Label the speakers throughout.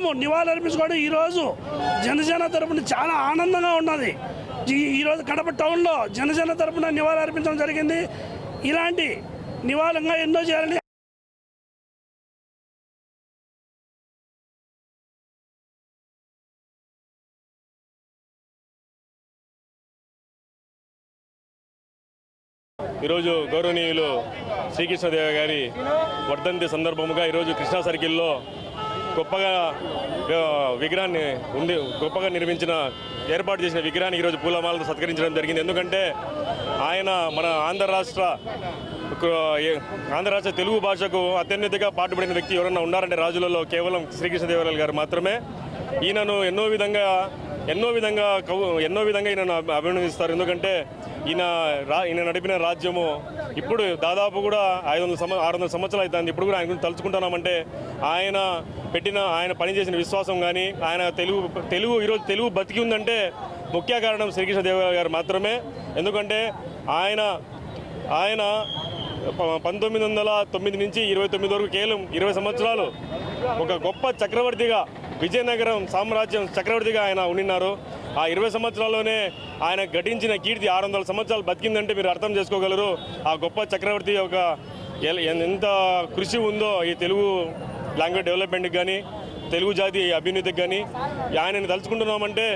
Speaker 1: మేము నివాళులర్పించుకోవడం ఈరోజు జనసేన తరపున చాలా ఆనందంగా ఉన్నది. ఈ- ఈరోజు కడప టౌన్లో జనసేన తరపున నివాళులర్పించడం జరిగింది. ఇలాంటి నివాళంగా ఎన్నో చేయాలని
Speaker 2: ఈరోజు గౌరవనీయులు శ్రీకృష్ణదేవ గారి వర్ధంతి సందర్భముగా ఈరోజు కృష్ణా సర్కిల్లో గొప్పగా విగ్రహాన్ని ఉంది గొప్పగా నిర్మించిన ఏర్పాటు చేసిన విగ్రహాన్ని ఈరోజు పూలమాలతో సత్కరించడం జరిగింది. ఎందుకంటే ఆయన మన ఆంధ్ర రాష్ట్ర ఆంధ్ర రాష్ట్ర తెలుగు భాషకు అత్యున్నతిగా పాటుపడిన వ్యక్తి ఎవరన్నా ఉన్నారంటే రాజులలో కేవలం శ్రీకృష్ణదేవరాయలు గారు మాత్రమే. ఈయనను ఎన్నో విధంగా ఎన్నో విధంగా కవు ఎన్నో విధంగా ఈయనను అభినందిస్తారు. ఎందుకంటే ఈయన రా ఈయన నడిపిన రాజ్యము ఇప్పుడు దాదాపు కూడా ఐదు వందల సంవ ఆరు వందల సంవత్సరాలు అవుతుంది ఇప్పుడు కూడా ఆయన గురించి తలుచుకుంటున్నామంటే ఆయన పెట్టిన ఆయన పనిచేసిన విశ్వాసం కానీ ఆయన తెలుగు తెలుగు ఈరోజు తెలుగు బతికి ఉందంటే ముఖ్య కారణం శ్రీకృష్ణదేవరాయ గారు మాత్రమే. ఎందుకంటే ఆయన ఆయన ప- పంతొమ్మిది వందల తొమ్మిది నుంచి ఇరవై తొమ్మిది వరకు కేవలం ఇరవై సంవత్సరాలు ఒక గొప్ప చక్రవర్తిగా విజయనగరం సామ్రాజ్యం చక్రవర్తిగా ఆయన ఉండినారు. ఆ ఇరవై సంవత్సరాల్లోనే ఆయన ఘటించిన కీర్తి ఆరు వందల సంవత్సరాలు బతికిందంటే మీరు అర్థం చేసుకోగలరు. ఆ గొప్ప చక్రవర్తి యొక్క ఎంత కృషి ఉందో ఈ తెలుగు లాంగ్వేజ్ డెవలప్మెంట్కి కానీ తెలుగు జాతి అభ్యున్నతికి కానీ ఆయనని తలుచుకుంటున్నామంటే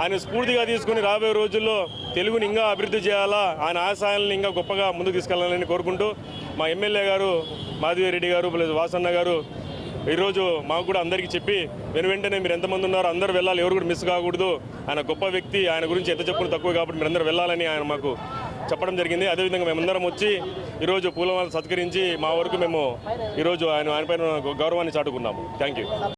Speaker 2: ఆయన స్ఫూర్తిగా తీసుకుని రాబోయే రోజుల్లో తెలుగుని ఇంకా అభివృద్ధి చేయాలా ఆయన ఆశయాలను ఇంకా గొప్పగా ముందుకు తీసుకెళ్ళాలని కోరుకుంటూ మా ఎమ్మెల్యే గారు మాధవిరెడ్డి గారు ప్లస్ వాసన్న గారు ఈరోజు మాకు కూడా అందరికీ చెప్పి వెను వెంటనే మీరు ఎంతమంది ఉన్నారో అందరూ వెళ్ళాలి. ఎవరు కూడా మిస్ కాకూడదు. ఆయన గొప్ప వ్యక్తి ఆయన గురించి ఎంత చెప్పుకుని తక్కువ కాబట్టి మీరు అందరూ వెళ్ళాలని ఆయన మాకు చెప్పడం జరిగింది. అదేవిధంగా మేమందరం వచ్చి ఈరోజు పూలమాల సత్కరించి మా వరకు మేము ఈరోజు ఆయన ఆయన పైన గౌరవాన్ని చాటుకున్నాము. Thank you